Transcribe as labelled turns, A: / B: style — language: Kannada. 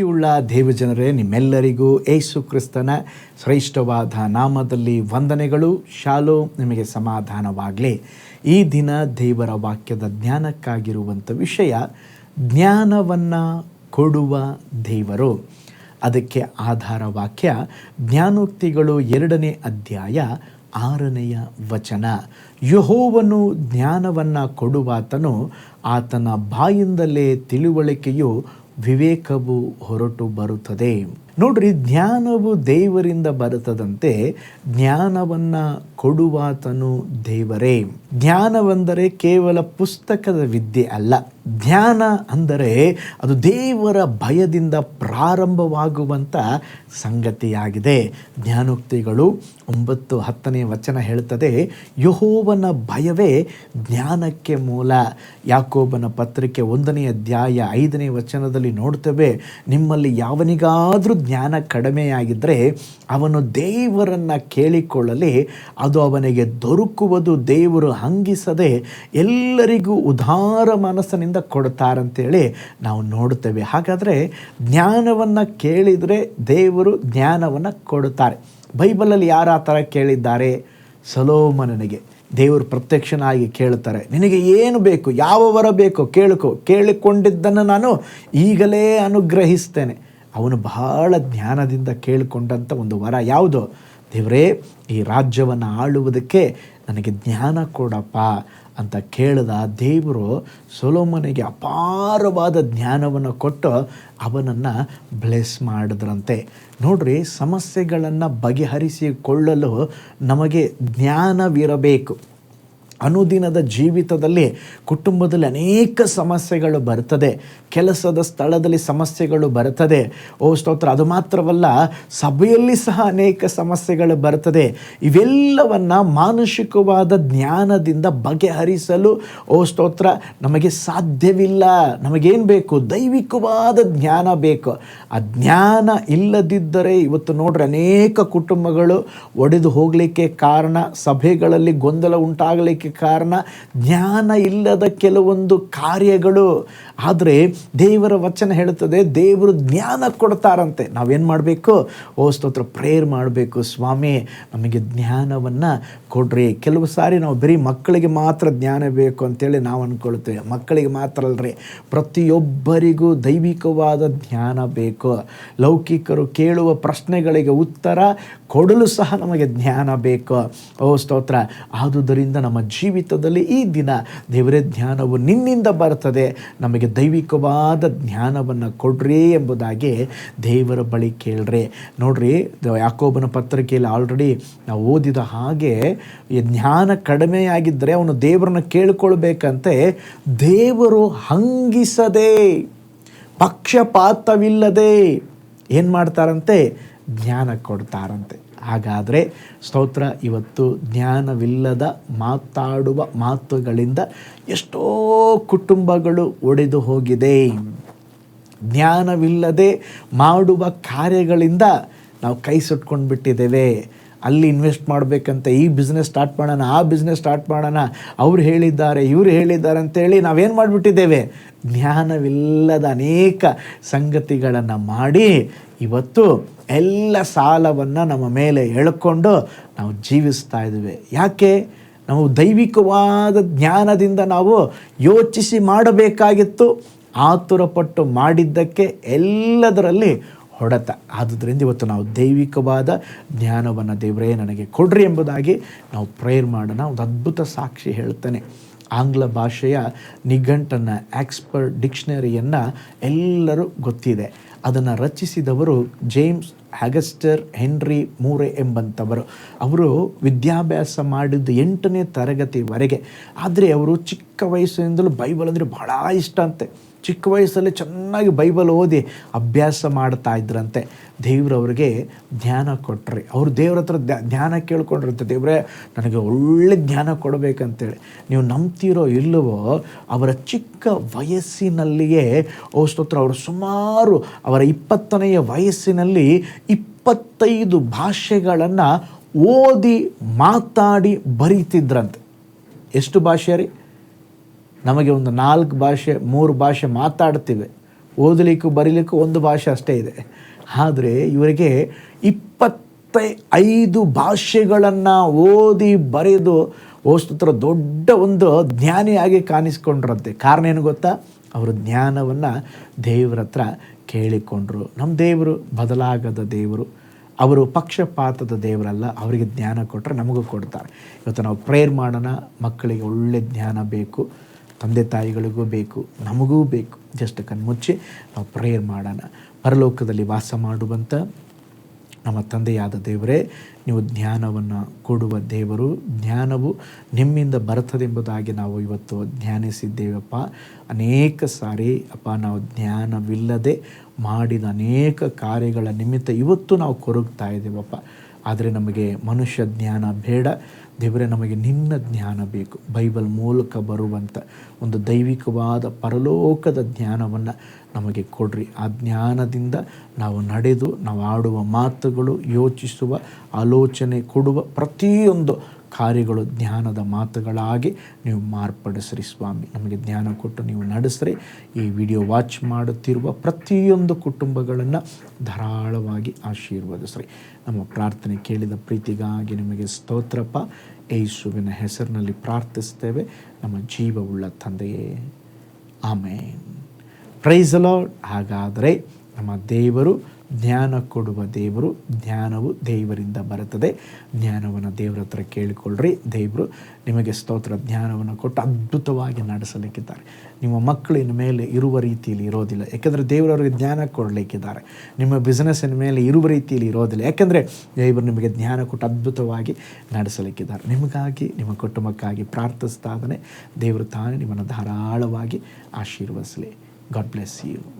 A: ಪ್ರೀತಿಯುಳ್ಳ ದೇವಜನರೇ, ನಿಮ್ಮೆಲ್ಲರಿಗೂ ಏಸು ಕ್ರಿಸ್ತನ ಶ್ರೇಷ್ಠವಾದ ನಾಮದಲ್ಲಿ ವಂದನೆಗಳು. ಶಾಲೋ ನಿಮಗೆ ಸಮಾಧಾನವಾಗಲಿ. ಈ ದಿನ ದೇವರ ವಾಕ್ಯದ ಜ್ಞಾನಕ್ಕಾಗಿರುವಂಥ ವಿಷಯ, ಜ್ಞಾನವನ್ನು ಕೊಡುವ ದೇವರು. ಅದಕ್ಕೆ ಆಧಾರ ವಾಕ್ಯ, ಜ್ಞಾನೋಕ್ತಿಗಳು ಎರಡನೇ ಅಧ್ಯಾಯ ಆರನೆಯ ವಚನ. ಯಹೋವನು ಜ್ಞಾನವನ್ನು ಕೊಡುವಾತನು, ಆತನ ಬಾಯಿಂದಲೇ ತಿಳುವಳಿಕೆಯು ವಿವೇಕವು ಹೊರಟು ಬರುತ್ತದೆ. ನೋಡ್ರಿ, ಜ್ಞಾನವು ದೇವರಿಂದ ಬರುತ್ತದಂತೆ ಜ್ಞಾನವನ್ನು ಕೊಡುವಾತನು ದೇವರೇ. ಜ್ಞಾನವೆಂದರೆ ಕೇವಲ ಪುಸ್ತಕದ ವಿದ್ಯೆ ಅಲ್ಲ. ಜ್ಞಾನ ಅಂದರೆ ಅದು ದೇವರ ಭಯದಿಂದ ಪ್ರಾರಂಭವಾಗುವಂಥ ಸಂಗತಿಯಾಗಿದೆ. ಜ್ಞಾನೋಕ್ತಿಗಳು ಒಂಬತ್ತು ಹತ್ತನೇ ವಚನ ಹೇಳ್ತದೆ, ಯಹೋವನ ಭಯವೇ ಜ್ಞಾನಕ್ಕೆ ಮೂಲ. ಯಾಕೋಬನ ಪತ್ರಿಕೆ ಒಂದನೇ ಅಧ್ಯಾಯ ಐದನೇ ವಚನದಲ್ಲಿ ನೋಡ್ತೇವೆ, ನಿಮ್ಮಲ್ಲಿ ಯಾವನಿಗಾದರೂ ಜ್ಞಾನ ಕಡಿಮೆಯಾಗಿದ್ದರೆ ಅವನು ದೇವರನ್ನು ಕೇಳಿಕೊಳ್ಳಲಿ, ಅದು ಅವನಿಗೆ ದೊರಕುವುದು, ದೇವರು ಹಂಗಿಸದೆ ಎಲ್ಲರಿಗೂ ಉದಾರ ಮನಸ್ಸಿನಿಂದ ಕೊಡ್ತಾರಂತೇಳಿ ನಾವು ನೋಡ್ತೇವೆ. ಹಾಗಾದರೆ ಜ್ಞಾನವನ್ನು ಕೇಳಿದರೆ ದೇವರು ಜ್ಞಾನವನ್ನು ಕೊಡುತ್ತಾರೆ ಬೈಬಲಲ್ಲಿ ಯಾರು ಆ ಥರ ಕೇಳಿದ್ದಾರೆ? ಸಲೋಮನನಿಗೆ. ದೇವರು ಪ್ರತ್ಯಕ್ಷನಾಗಿ ಕೇಳ್ತಾರೆ, ನಿನಗೆ ಏನು ಬೇಕು, ಯಾವ ವರ ಬೇಕು ಕೇಳಿಕೊ, ಕೇಳಿಕೊಂಡಿದ್ದನ್ನು ನಾನು ಈಗಲೇ ಅನುಗ್ರಹಿಸ್ತೇನೆ. ಅವನು ಬಹಳ ಜ್ಞಾನದಿಂದ ಕೇಳಿಕೊಂಡಂಥ ಒಂದು ವರ ಯಾವುದು? ದೇವರೇ, ಈ ರಾಜ್ಯವನ್ನು ಆಳುವುದಕ್ಕೆ ನನಗೆ ಜ್ಞಾನ ಕೊಡಪ್ಪ ಅಂತ ಕೇಳಿದ ದೇವರು ಸೊಲೋಮನಿಗೆ ಅಪಾರವಾದ ಜ್ಞಾನವನ್ನು ಕೊಟ್ಟು ಅವನನ್ನು ಬ್ಲೆಸ್ ಮಾಡಿದ್ರಂತೆ. ನೋಡ್ರಿ, ಸಮಸ್ಯೆಗಳನ್ನು ಬಗೆಹರಿಸಿಕೊಳ್ಳಲು ನಮಗೆ ಜ್ಞಾನವಿರಬೇಕು. ಅನುದಿನದ ಜೀವಿತದಲ್ಲಿ ಕುಟುಂಬದಲ್ಲಿ ಅನೇಕ ಸಮಸ್ಯೆಗಳು ಬರ್ತದೆ. ಕೆಲಸದ ಸ್ಥಳದಲ್ಲಿ ಸಮಸ್ಯೆಗಳು ಬರ್ತದೆ. ಓ ಸ್ತೋತ್ರ. ಅದು ಮಾತ್ರವಲ್ಲ, ಸಭೆಯಲ್ಲಿ ಸಹ ಅನೇಕ ಸಮಸ್ಯೆಗಳು ಬರ್ತದೆ. ಇವೆಲ್ಲವನ್ನು ಮಾನಸಿಕವಾದ ಜ್ಞಾನದಿಂದ ಬಗೆಹರಿಸಲು, ಓ ಸ್ತೋತ್ರ, ನಮಗೆ ಸಾಧ್ಯವಿಲ್ಲ. ನಮಗೇನು ಬೇಕು? ದೈವಿಕವಾದ ಜ್ಞಾನ ಬೇಕು. ಆ ಜ್ಞಾನ ಇಲ್ಲದಿದ್ದರೆ ಇವತ್ತು ನೋಡ್ರಿ ಅನೇಕ ಕುಟುಂಬಗಳು ಒಡೆದು ಹೋಗಲಿಕ್ಕೆ ಕಾರಣ, ಸಭೆಗಳಲ್ಲಿ ಗೊಂದಲ ಉಂಟಾಗಲಿಕ್ಕೆ ಕಾರಣ ಜ್ಞಾನ ಇಲ್ಲದ ಕೆಲವೊಂದು ಕಾರ್ಯಗಳು. ಆದರೆ ದೇವರ ವಚನ ಹೇಳುತ್ತದೆ, ದೇವರು ಜ್ಞಾನ ಕೊಡ್ತಾರಂತೆ. ನಾವೇನು ಮಾಡಬೇಕು? ಓ ಸ್ತೋತ್ರ, ಪ್ರೇಯರ್ ಮಾಡಬೇಕು. ಸ್ವಾಮಿ, ನಮಗೆ ಜ್ಞಾನವನ್ನು ಕೊಡ್ರಿ. ಕೆಲವು ಸಾರಿ ನಾವು ಬರೀ ಮಕ್ಕಳಿಗೆ ಮಾತ್ರ ಜ್ಞಾನ ಬೇಕು ಅಂತೇಳಿ ನಾವು ಅಂದ್ಕೊಳ್ತೇವೆ ಮಕ್ಕಳಿಗೆ ಮಾತ್ರ ಅಲ್ರಿ. ಪ್ರತಿಯೊಬ್ಬರಿಗೂ ದೈವಿಕವಾದ ಜ್ಞಾನ ಬೇಕು. ಲೌಕಿಕರು ಕೇಳುವ ಪ್ರಶ್ನೆಗಳಿಗೆ ಉತ್ತರ ಕೊಡಲು ಸಹ ನಮಗೆ ಜ್ಞಾನ ಬೇಕು. ಓ ಸ್ತೋತ್ರ. ಆದುದರಿಂದ ನಮ್ಮ ಜೀವಿತದಲ್ಲಿ ಈ ದಿನ ದೇವರೇ, ಜ್ಞಾನವು ನಿನ್ನಿಂದ ಬರ್ತದೆ ನಮಗೆ ದೈವಿಕವಾದ ಜ್ಞಾನವನ್ನು ಕೊಡ್ರಿ ಎಂಬುದಾಗಿ ದೇವರ ಬಳಿ ಕೇಳ್ರಿ. ನೋಡ್ರಿ ಯಾಕೋಬನ ಪತ್ರಿಕೆಯಲ್ಲಿ ಆಲ್ರೆಡಿ ನಾವು ಓದಿದ ಹಾಗೆ ಜ್ಞಾನ ಕಡಿಮೆಯಾಗಿದ್ದರೆ ಅವನು ದೇವರನ್ನು ಕೇಳ್ಕೊಳ್ಬೇಕಂತೆ, ದೇವರು ಹಂಗಿಸದೆ, ಪಕ್ಷಪಾತವಿಲ್ಲದೆ ಏನು ಮಾಡ್ತಾರಂತೆ? ಜ್ಞಾನ ಕೊಡ್ತಾರಂತೆ. ಹಾಗಾದರೆ ಸ್ತೋತ್ರ ಇವತ್ತು ಜ್ಞಾನವಿಲ್ಲದ ಮಾತಾಡುವ ಮಾತುಗಳಿಂದ ಎಷ್ಟೋ ಕುಟುಂಬಗಳು ಒಡೆದು ಹೋಗಿದೆ. ಜ್ಞಾನವಿಲ್ಲದೆ ಮಾಡುವ ಕಾರ್ಯಗಳಿಂದ ನಾವು ಕೈ ಸುಟ್ಕೊಂಡು ಬಿಟ್ಟಿದ್ದೇವೆ ಅಲ್ಲಿ ಇನ್ವೆಸ್ಟ್ ಮಾಡಬೇಕಂತ ಈ ಬಿಸ್ನೆಸ್ ಸ್ಟಾರ್ಟ್ ಮಾಡೋಣ, ಆ ಬಿಸ್ನೆಸ್ ಸ್ಟಾರ್ಟ್ ಮಾಡೋಣ. ಅವ್ರು ಹೇಳಿದ್ದಾರೆ, ಇವ್ರು ಹೇಳಿದ್ದಾರೆ ಅಂತೇಳಿ ನಾವೇನು ಮಾಡಿಬಿಟ್ಟಿದ್ದೇವೆ? ಜ್ಞಾನವಿಲ್ಲದ ಅನೇಕ ಸಂಗತಿಗಳನ್ನು ಮಾಡಿ ಇವತ್ತು ಎಲ್ಲ ಸಾಲವನ್ನು ನಮ್ಮ ಮೇಲೆ ಎಳ್ಕೊಂಡು ನಾವು ಜೀವಿಸ್ತಾ ಇದ್ದೇವೆ. ಯಾಕೆ? ನಾವು ದೈವಿಕವಾದ ಜ್ಞಾನದಿಂದ ನಾವು ಯೋಚಿಸಿ ಮಾಡಬೇಕಾಗಿತ್ತು. ಆತುರಪಟ್ಟು ಮಾಡಿದ್ದಕ್ಕೆ ಎಲ್ಲದರಲ್ಲಿ ಹೊಡೆತ. ಆದುದರಿಂದ ಇವತ್ತು ನಾವು ದೈವಿಕವಾದ ಜ್ಞಾನವನ್ನು ದೇವರೇ ನನಗೆ ಕೊಡ್ರಿ ಎಂಬುದಾಗಿ ನಾವು ಪ್ರೇಯರ್ ಮಾಡೋಣ. ಒಂದು ಅದ್ಭುತ ಸಾಕ್ಷಿ ಹೇಳ್ತಾನೆ. ಆಂಗ್ಲ ಭಾಷೆಯ ನಿಘಂಟನ್ನು ಆಕ್ಸ್ಪರ್ಟ್ ಡಿಕ್ಷನರಿಯನ್ನು ಎಲ್ಲರೂ ಗೊತ್ತಿದೆ. ಅದನ್ನು ರಚಿಸಿದವರು ಜೇಮ್ಸ್ ಹ್ಯಾಗಸ್ಟರ್ ಹೆನ್ರಿ ಮೂರೆ ಎಂಬಂಥವರು. ಅವರು ವಿದ್ಯಾಭ್ಯಾಸ ಮಾಡಿದ್ದ ಎಂಟನೇ ತರಗತಿವರೆಗೆ. ಆದರೆ ಅವರು ಚಿಕ್ಕ ವಯಸ್ಸಿನಿಂದಲೂ ಬೈಬಲ್ ಅಂದರೆ ಭಾಳ ಇಷ್ಟ ಅಂತೆ. ಚಿಕ್ಕ ವಯಸ್ಸಲ್ಲಿ ಚೆನ್ನಾಗಿ ಬೈಬಲ್ ಓದಿ ಅಭ್ಯಾಸ ಮಾಡ್ತಾ ಇದ್ರಂತೆ. ದೇವ್ರವ್ರಿಗೆ ಜ್ಞಾನ ಕೊಟ್ರಿ. ಅವರು ದೇವ್ರ ಹತ್ರ ಜ್ಞಾನ ಕೇಳ್ಕೊಂಡಿರುತ್ತೆ. ದೇವ್ರೆ, ನನಗೆ ಒಳ್ಳೆ ಜ್ಞಾನ ಕೊಡಬೇಕಂತೇಳಿ. ನೀವು ನಂಬ್ತಿರೋ ಇಲ್ಲವೋ, ಅವರ ಚಿಕ್ಕ ವಯಸ್ಸಿನಲ್ಲಿಯೇ, ಓ ಸ್ತೋತ್ರ, ಅವರು ಸುಮಾರು ಅವರ ಇಪ್ಪತ್ತನೆಯ ವಯಸ್ಸಿನಲ್ಲಿ ಇಪ್ಪತ್ತೈದು ಭಾಷೆಗಳನ್ನು ಓದಿ ಮಾತಾಡಿ ಬರೀತಿದ್ರಂತೆ. ಎಷ್ಟು ಭಾಷೆ ರೀ? ನಮಗೆ ಒಂದು ನಾಲ್ಕು ಭಾಷೆ, ಮೂರು ಭಾಷೆ ಮಾತಾಡ್ತೀವಿ. ಓದಲಿಕ್ಕೂ ಬರೀಲಿಕ್ಕೂ ಒಂದು ಭಾಷೆ ಅಷ್ಟೇ ಇದೆ. ಆದರೆ ಇವರಿಗೆ ಇಪ್ಪತ್ತ ಐದು ಭಾಷೆಗಳನ್ನು ಓದಿ ಬರೆದು ಓಸ್ತತ್ರ ದೊಡ್ಡ ಒಂದು ಜ್ಞಾನಿಯಾಗಿ ಕಾಣಿಸ್ಕೊಂಡ್ರಂತೆ. ಕಾರಣ ಏನು ಗೊತ್ತಾ? ಅವರು ಜ್ಞಾನವನ್ನು ದೇವ್ರ ಹತ್ರ ಕೇಳಿಕೊಂಡ್ರು. ನಮ್ಮ ದೇವರು ಬದಲಾಗದ ದೇವರು. ಅವರು ಪಕ್ಷಪಾತದ ದೇವರಲ್ಲ, ಅವರಿಗೆ ಜ್ಞಾನ ಕೊಟ್ಟರೆ ನಮಗೂ ಕೊಡ್ತಾರೆ. ಇವತ್ತು ನಾವು ಪ್ರೇಯರ್ ಮಾಡೋಣ, ಮಕ್ಕಳಿಗೆ ಒಳ್ಳೆ ಜ್ಞಾನ ಬೇಕು. ತಂದೆ ತಾಯಿಗಳಿಗೂ ಬೇಕು, ನಮಗೂ ಬೇಕು. ಜಸ್ಟ್ ಕಣ್ಮುಚ್ಚಿ ನಾವು ಪ್ರೇಯರ್ ಮಾಡೋಣ. ಪರಲೋಕದಲ್ಲಿ ವಾಸ ಮಾಡುವಂಥ ನಮ್ಮ ತಂದೆಯಾದ ದೇವರೇ, ನೀವು ಜ್ಞಾನವನ್ನು ಕೊಡುವ ದೇವರು. ಜ್ಞಾನವು ನಿಮ್ಮಿಂದ ಬರ್ತದೆಂಬುದಾಗಿ ನಾವು ಇವತ್ತು ಧ್ಯಾನಿಸಿದ್ದೇವಪ್ಪ. ಅನೇಕ ಸಾರಿ ಅಪ್ಪ, ನಾವು ಜ್ಞಾನವಿಲ್ಲದೆ ಮಾಡಿದ ಅನೇಕ ಕಾರ್ಯಗಳ ನಿಮಿತ್ತ ಇವತ್ತು ನಾವು ಕೊರಗ್ತಾ ಇದ್ದೇವಪ್ಪ. ಆದರೆ ನಮಗೆ ಮನುಷ್ಯ ಜ್ಞಾನ ಬೇಡ. ದೇವರೇ, ನಮಗೆ ನಿನ್ನ ಜ್ಞಾನ ಬೇಕು. ಬೈಬಲ್ ಮೂಲಕ ಬರುವಂಥ ಒಂದು ದೈವಿಕವಾದ ಪರಲೋಕದ ಜ್ಞಾನವನ್ನು ನಮಗೆ ಕೊಡ್ರಿ. ಆ ಜ್ಞಾನದಿಂದ ನಾವು ನಡೆದು, ನಾವು ಆಡುವ ಮಾತುಗಳು, ಯೋಚಿಸುವ, ಆಲೋಚನೆ ಕೊಡುವ ಪ್ರತಿಯೊಂದು ಕಾರ್ಯಗಳು, ಜ್ಞಾನದ ಮಾತುಗಳಾಗಿ ನೀವು ಮಾರ್ಪಡಿಸ್ರಿ ಸ್ವಾಮಿ. ನಮಗೆ ಜ್ಞಾನ ಕೊಟ್ಟು ನೀವು ನಡೆಸ್ರಿ. ಈ ವಿಡಿಯೋ ವಾಚ್ ಮಾಡುತ್ತಿರುವ ಪ್ರತಿಯೊಂದು ಕುಟುಂಬಗಳನ್ನು ಧಾರಾಳವಾಗಿ ಆಶೀರ್ವದಿಸ್ರಿ. ನಮ್ಮ ಪ್ರಾರ್ಥನೆ ಕೇಳಿದ ಪ್ರೀತಿಗಾಗಿ ನಿಮಗೆ ಸ್ತೋತ್ರಪ್ಪ. ಯೇಸುವಿನ ಹೆಸರಿನಲ್ಲಿ ಪ್ರಾರ್ಥಿಸ್ತೇವೆ. ನಮ್ಮ ಜೀವವುಳ್ಳ ತಂದೆಯೇ. ಆಮೇನ್. ಪ್ರೈಸ್ ಲಾರ್ಡ್ ಹಾಗಾದರೆ ನಮ್ಮ ದೇವರು ಜ್ಞಾನ ಕೊಡುವ ದೇವರು, ಜ್ಞಾನವು ದೇವರಿಂದ ಬರುತ್ತದೆ. ಜ್ಞಾನವನ್ನು ದೇವರ ಹತ್ರ ಕೇಳಿಕೊಳ್ಳ್ರಿ. ದೇವರು ನಿಮಗೆ ಸ್ತೋತ್ರ, ಜ್ಞಾನವನ್ನು ಕೊಟ್ಟು ಅದ್ಭುತವಾಗಿ ನಡೆಸಲಿಕ್ಕಿದ್ದಾರೆ. ನಿಮ್ಮ ಮಕ್ಕಳಿನ ಮೇಲೆ ಇರುವ ರೀತಿಯಲ್ಲಿ ಇರೋದಿಲ್ಲ. ಯಾಕೆಂದರೆ ದೇವರವರಿಗೆ ಜ್ಞಾನ ಕೊಡಲಿಕ್ಕಿದ್ದಾರೆ. ನಿಮ್ಮ ಬಿಸ್ನೆಸ್ಸಿನ ಮೇಲೆ ಇರುವ ರೀತಿಯಲ್ಲಿ ಇರೋದಿಲ್ಲ. ಯಾಕೆಂದರೆ ದೇವರು ನಿಮಗೆ ಜ್ಞಾನ ಕೊಟ್ಟು ಅದ್ಭುತವಾಗಿ ನಡೆಸಲಿಕ್ಕಿದ್ದಾರೆ. ನಿಮಗಾಗಿ, ನಿಮ್ಮ ಕುಟುಂಬಕ್ಕಾಗಿ ಪ್ರಾರ್ಥಿಸ್ತಾ ಇದ್ದಾನೆ ದೇವರು ತಾನೇ ನಿಮ್ಮನ್ನು ಧಾರಾಳವಾಗಿ ಆಶೀರ್ವದಿಸಲಿ. God bless you